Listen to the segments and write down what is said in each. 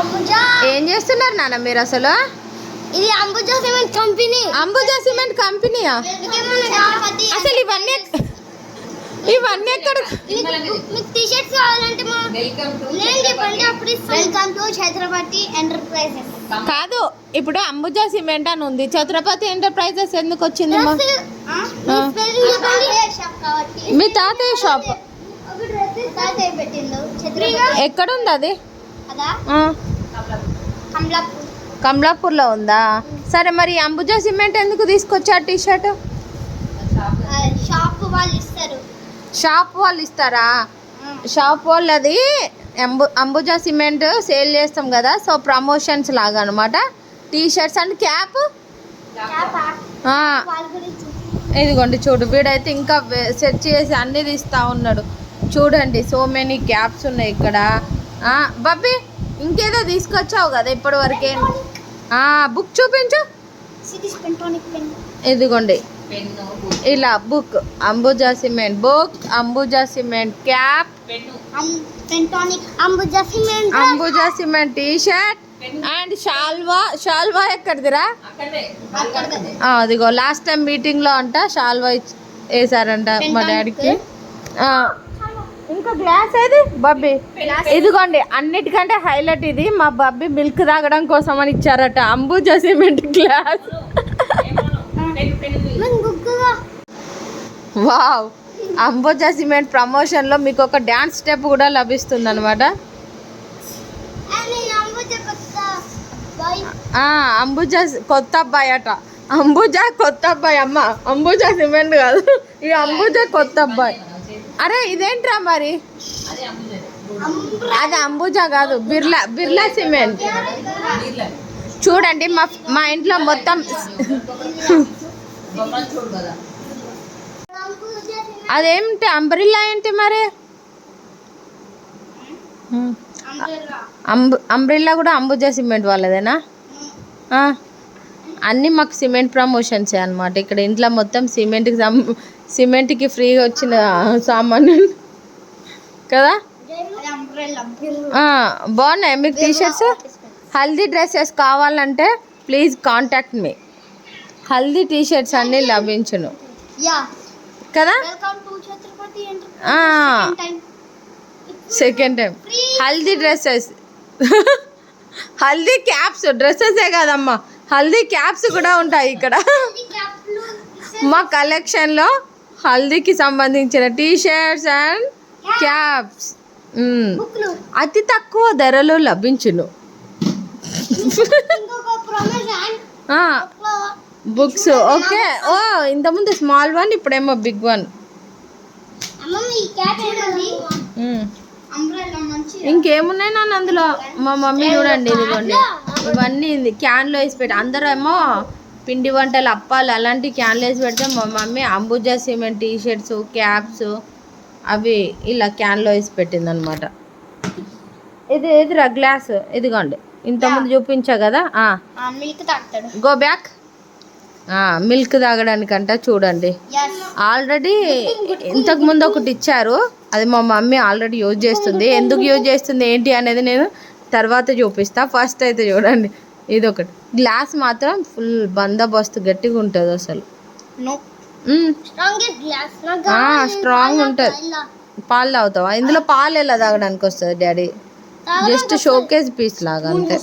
అంబుజా. ఏం చేస్తున్నారు నాన్న మీరు అసలు? ఇది Ambuja cement company. Ambuja cement కంపెనీయా? అసలు ఇవన్నీ ఇవన్నీ ఎక్కడ మీకు టీ షర్ట్స్ కావాలంటే మా నేను చెప్పండి అప్పుడు వెల్కమ్ టు ఛత్రపతి ఎంటర్ప్రైజెస్ కాదు ఇప్పుడు అంబుజా సిమెంట్ అని ఉంది. ఛత్రపతి ఎంటర్ప్రైజెస్ ఎందుకు వచ్చింది మా? మీ తాతయ్య షాప్ ఎక్కడుంది అది? అదా? ఆ, కమలాపూర్ కమలాపూర్లో ఉందా? సరే మరి అంబుజా సిమెంట్ ఎందుకు తీసుకొచ్చా టీ షర్ట్ షాప్ వాళ్ళు ఇస్తారు. షాప్ వాళ్ళు ఇస్తారా? షాప్ వాళ్ళది అంబు అంబుజా సిమెంట్ సేల్ చేస్తాం కదా సో ప్రమోషన్స్ లాగా అనమాట టీ షర్ట్స్ అండ్ క్యాప్? ఇదిగోండి చూడు వీడైతే ఇంకా సెర్చ్ చేసి అన్ని తీస్తా ఉన్నాడు. చూడండి సో మెనీ క్యాప్స్ ఉన్నాయి ఇక్కడ. బబ్బీ! ఇంకేదో తీసుకొచ్చావు కదా ఇప్పటి వరకే బుక్ చూపించు. ఇదిగోండి. ఇలా book. Ambuja cement. Book Ambuja cement cap. Ambuja cement Ambuja cement T shirt and షాల్వా. షాల్వా ఎక్కడిదిరా? అదిగో లాస్ట్ టైం మీటింగ్లో అంట షాల్వా వేసారంట మా డాడీకి. ఇంకా గ్లాస్ ఏది? బబ్బీ. ఇదిగోండి అన్నిటికంటే హైలైట్ ఇది. మా బబ్బీ మిల్క్ తాగడం కోసం అని ఇచ్చారట. Ambuja cement glass. Wow. Ambuja cement ప్రమోషన్లో మీకు ఒక డ్యాన్స్ స్టెప్ కూడా లభిస్తుంది అనమాట కొత్త అంబుజా కొత్త అబ్బాయి అట. అంబుజా కొత్త అబ్బాయి అమ్మ. అంబుజా సిమెంట్ కాదు. ఈ అంబుజా కొత్త అబ్బాయి. అరే ఇదేంట్రా మరి? అది అంబుజా కాదు బిర్లా బిర్లా సిమెంట్. చూడండి మా మా ఇంట్లో మొత్తం అదేంటి అంబ్రిల్లా ఏంటి మరి? అంబు అంబ్రిల్లా కూడా అంబుజా సిమెంట్ వాళ్ళదేనా? అన్నీ మాకు సిమెంట్ ప్రమోషన్సే అనమాట ఇక్కడ ఇంట్లో మొత్తం సిమెంట్కి సం సిమెంట్కి ఫ్రీగా వచ్చిన సామాను కదా? బాగున్నాయి మీకు టీ షర్ట్స్ హల్దీ డ్రెస్సెస్ కావాలంటే please contact me. Haldi T shirts అన్నీ లభించును. కదా? Second time. Haldi dresses. Haldi caps డ్రెస్సెసే కాదమ్మా. హల్దీ క్యాప్స్ కూడా ఉంటాయి ఇక్కడ. మా కలెక్షన్లో హల్దీకి సంబంధించిన టీ షర్ట్స్ అండ్ క్యాప్స్. అతి తక్కువ ధరలో లభించును. బుక్స్. ఓకే. ఓ ఇంతకుముందు స్మాల్ వన్ ఇప్పుడేమో బిగ్ వన్. ఇంకేమున్నాయి నాన్న అందులో? మా మమ్మీ చూడండి ఇదిగోండి. ఇవన్నీ క్యాన్లో వేసి పెట్టి. అందరూ ఏమో పిండి వంటలు అప్పాలు అలాంటి క్యాన్లో వేసి పెడితే మా mummy Ambuja cement T shirts caps అవి ఇలా క్యాన్లో వేసి పెట్టింది అనమాట ఇది ఎదురా గ్లాస్ ఇదిగోండి. ఇంతకుముందు చూపించా కదా? మిల్క్ తాగుతాడు. Go back. మిల్క్ తాగడానికంట చూడండి. ఆల్రెడీ ఇంతకు ముందు ఒకటి ఇచ్చారు. అది మా మమ్మీ ఆల్రెడీ యూజ్ చేస్తుంది. ఎందుకు యూజ్ చేస్తుంది ఏంటి అనేది నేను తర్వాత చూపిస్తా. ఫస్ట్ అయితే చూడండి. ఇది ఒకటి గ్లాస్ మాత్రం ఫుల్ బందోబస్తు గట్టిగా ఉంటుంది అసలు. నో మ్మ్. Strongest glass. ఆ, strong ఉంటది. పాలు తాగుతావా? ఇందులో పాలు ఎలా తాగడానికి వస్తుంది డాడీ? జస్ట్ షోకేస్ పీస్ లాగా అంతే.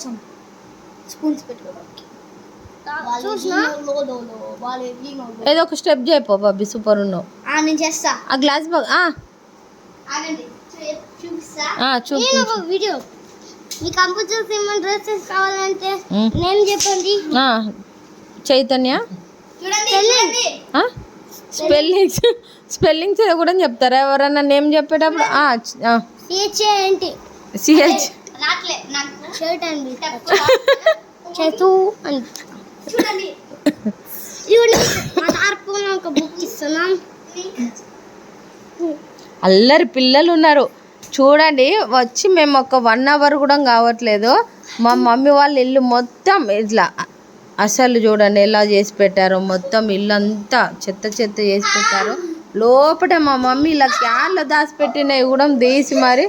ఏదో ఒక స్టెప్ చేయపో బాబీ సూపర్ ఉన్నావు. నేను చేస్తా. ఆ గ్లాస్ బాగా చూపిస్తా. ఆ, మీ కంప్యూటర్ సిమెంట్ డ్రెస్సెస్ కావాలంటే. నేను చెప్పండి? ఆ, చైతన్య? స్పెల్లింగ్స్ స్పెల్లింగ్స్ కూడా చెప్తారా? ఎవరన్నా నేమ్ చెప్పేటప్పుడు? సిహెచ్ఏ ఏంటి సిహెచ్ చేతు అని. అల్లరి పిల్లలు ఉన్నారు. చూడండి వచ్చి మేము ఒక వన్ అవర్ కూడా కావట్లేదు. మా మమ్మీ వాళ్ళ ఇల్లు మొత్తం ఇట్లా అసలు చూడండి ఎలా చేసి పెట్టారు మొత్తం ఇల్లు అంతా చెత్త చెత్త చేసి పెట్టారు. లోపల మా మమ్మీ ఇలా క్యాన్లో దాచిపెట్టినవి కూడా తీసి మరి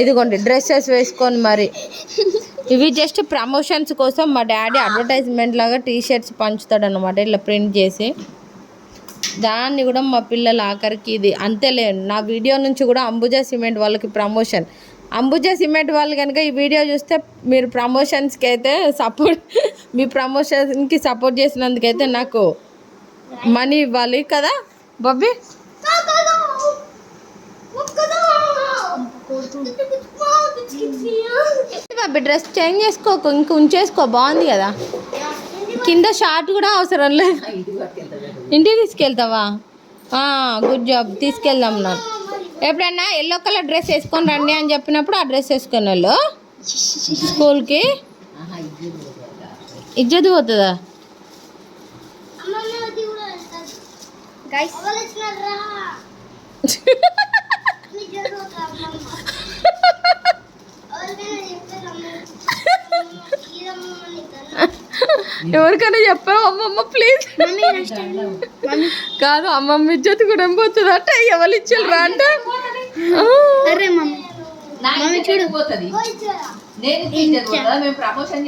ఇదిగోండి డ్రెస్సెస్ వేసుకొని మరి. ఇవి జస్ట్ ప్రమోషన్స్ కోసం మా డాడీ అడ్వర్టైజ్మెంట్ లాగా టీ షర్ట్స్ పంచుతాడు అనమాట ఇట్లా ప్రింట్ చేసి. దాన్ని కూడా మా పిల్లల ఆఖరికి ఇది అంతేలే నా వీడియో నుంచి కూడా అంబుజా సిమెంట్ వాళ్ళకి ప్రమోషన్. అంబుజా సిమెంట్ వాళ్ళు కనుక ఈ వీడియో చూస్తే మీరు ప్రమోషన్స్కి అయితే సపోర్ట్ మీ ప్రమోషన్కి సపోర్ట్ చేసినందుకైతే నాకు మనీ ఇవ్వాలి కదా బబ్బీ? బాబీ డ్రెస్ చేంజ్ చేసుకోకు ఇంక ఉంచేసుకో బాగుంది కదా. కింద షార్ట్ కూడా అవసరం లేదు. ఇంటికి తీసుకెళ్తావా? గుడ్ జాబ్ తీసుకెళ్దాం నాకు ఎప్పుడన్నా ఎల్లో కలర్ డ్రెస్ వేసుకొని రండి అని చెప్పినప్పుడు ఆ డ్రెస్ వేసుకొని వెళ్ళు. స్కూల్కి. ఇజ్జత్ పోతుందా? గైస్ ఎవరు వచ్చినారా నీకు జరుగుతా అమ్మమ్మ ఎవరికైనా చెప్తే ఎవరికైనా చెప్పావు? అమ్మమ్మ ప్లీజ్ కాదు అమ్మమ్మ ఇజ్జత్ కూడా ఏం పోతుంది అంటే ఎవరు ఇచ్చారు రా అంటే? నేను చేసుకుంటాను. ప్రమోషన్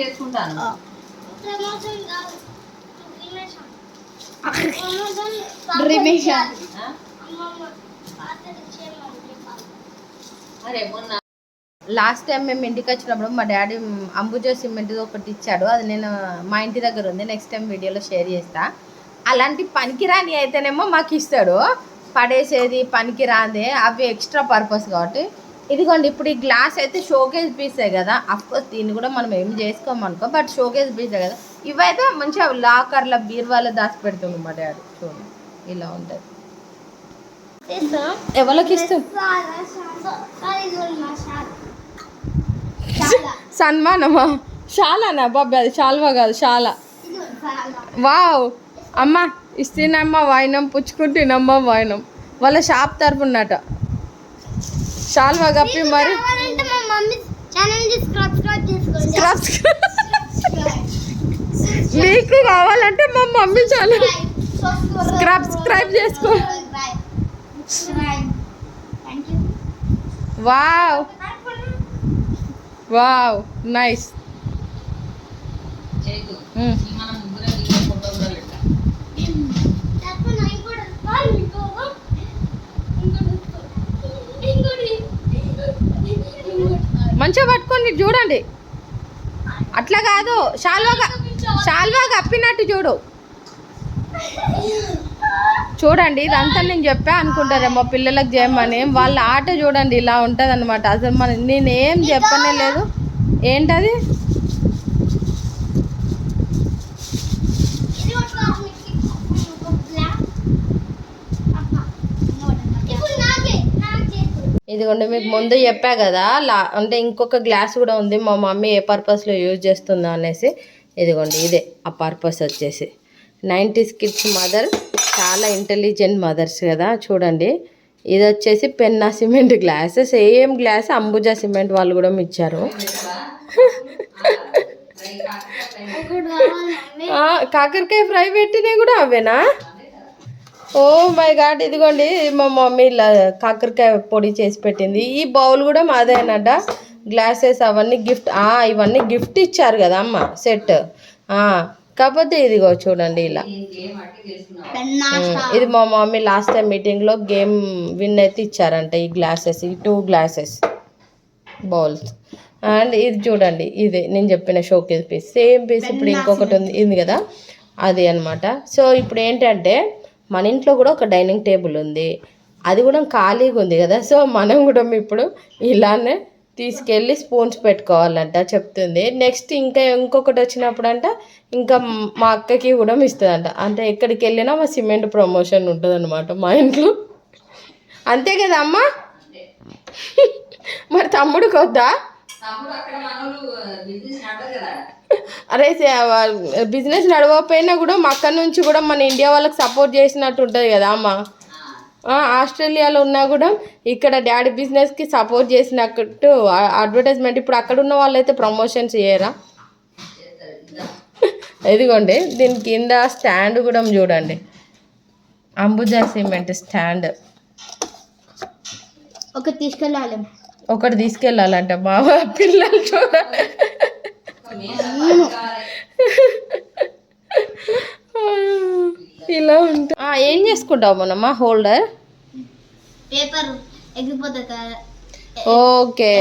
లాస్ట్ టైం మేము ఇంటికి వచ్చినప్పుడు మా డాడీ అంబుజా సిమెంట్ ఒకటి ఇచ్చాడు అది నేను మా ఇంటి దగ్గర ఉంది నెక్స్ట్ టైం వీడియోలో షేర్ చేస్తా అలాంటి పనికిరాని అయితేనేమో మాకు ఇస్తాడు పడేసేది పనికిరాదే అవి ఎక్స్ట్రా పర్పస్ కాబట్టి ఇదిగోండి ఇప్పుడు ఈ గ్లాస్ అయితే షోకేజ్ పీసే కదా అఫ్కోర్స్ దీన్ని కూడా మనం ఏం చేసుకోమనుకో బట్ షోకేజ్ పీసే కదా ఇవైతే మంచిగా లాకర్ల బీరువాలో దాచి పెడుతుంది మా డాడీ చూడండి ఇలా ఉంటుంది ఎవరికి ఇస్తాం సన్మానమా? షాలానా? బాబీ అది షాల్వా కాదు షాలా. వావ్. అమ్మ ఇస్తేనమ్మా వాయినం పుచ్చుకుంటేనమ్మా వాయినం. వాళ్ళ షాప్ తరపునట. షాల్వా కప్పి మరి. సబ్స్క్రైబ్ మీకు కావాలంటే మా మమ్మీ ఛానల్ subscribe చేసుకో. Wow wow nice. మంచిగా పట్టుకోండి చూడండి. అట్లా కాదు షాల్వాగా షాల్వా కప్పినట్టు చూడు. చూడండి ఇదంతా నేను చెప్పా అనుకుంటారేమో పిల్లలకు చేయమని. వాళ్ళ ఆట చూడండి ఇలా ఉంటుంది అనమాట అసలు మన నేనేం చెప్పనే లేదు. ఏంటది? ఇదిగోండి మీకు ముందు చెప్పా కదా లా అంటే ఇంకొక గ్లాస్ కూడా ఉంది. మా మమ్మీ ఏ పర్పస్లో యూజ్ చేస్తుందో అనేసి. ఇదిగోండి ఇదే. ఆ పర్పస్ వచ్చేసి. నైంటీస్ కిడ్స్ మదర్ చాలా ఇంటెలిజెంట్ మదర్స్ కదా చూడండి. ఇది వచ్చేసి Penna cement glass same glass Ambuja cement వాళ్ళు కూడా ఇచ్చారు కాకరకాయ ఫ్రై పెట్టినవి కూడా అవేనా? ఓ మై గాడ్ ఇదిగోండి మా మమ్మీ ఇలా కాకరకాయ పొడి చేసి పెట్టింది. ఈ బౌల్ కూడా మాదేనట. గ్లాసెస్ అవన్నీ గిఫ్ట్ ఇవన్నీ గిఫ్ట్ ఇచ్చారు కదా అమ్మ సెట్. కాకపోతే ఇదిగో చూడండి ఇలా. ఇది మా మమ్మీ లాస్ట్ టైం మీటింగ్లో గేమ్ విన్ అయితే ఇచ్చారంట ఈ గ్లాసెస్ ఈ టూ గ్లాసెస్ బౌల్స్. అండ్ ఇది చూడండి ఇది నేను చెప్పిన షోకేస్ పీస్. సేమ్ పీస్ ఇప్పుడు ఇంకొకటి ఉంది ఉంది కదా? అది అన్నమాట. సో ఇప్పుడు ఏంటంటే మన ఇంట్లో కూడా ఒక డైనింగ్ టేబుల్ ఉంది. అది కూడా ఖాళీగా ఉంది కదా? సో మనం కూడా ఇప్పుడు ఇలానే తీసుకెళ్ళి స్పూన్స్ పెట్టుకోవాలంట చెప్తుంది. నెక్స్ట్ ఇంకా ఇంకొకటి వచ్చినప్పుడు అంట ఇంకా మా అక్కకి కూడా ఇస్తుందంట. అంటే ఎక్కడికి వెళ్ళినా మా సిమెంట్ ప్రమోషన్ ఉంటుంది అనమాట మా ఇంట్లో. అంతే కదా అమ్మా మరి తమ్ముడికి వద్దా? తమ్ముడు అక్కడ మనోళ్ళు బిజినెస్ నడవదు కదా. అరే బిజినెస్ నడవకపోయినా కూడా మా అక్క నుంచి కూడా మన ఇండియా వాళ్ళకి సపోర్ట్ చేసినట్టు ఉంటుంది కదా అమ్మ ఆస్ట్రేలియాలో ఉన్నా కూడా ఇక్కడ డాడీ బిజినెస్కి సపోర్ట్ చేసినట్టు అడ్వర్టైజ్మెంట్ ఇప్పుడు అక్కడ ఉన్న వాళ్ళైతే ప్రమోషన్స్ చేయరా? ఇదిగోండి దీని కింద స్టాండ్ కూడా చూడండి. అంబుజా సిమెంట్ స్టాండ్ ఒకటి తీసుకెళ్ళాలి. ఒకటి తీసుకెళ్ళాలంట బాబా పిల్లలు చూడాలి ఇలా ఉంటా ఏం చేసుకుంటావు మనమ్మా హోల్డర్? పేపర్ ఎగిరిపోతుంది కదా. ఓకే.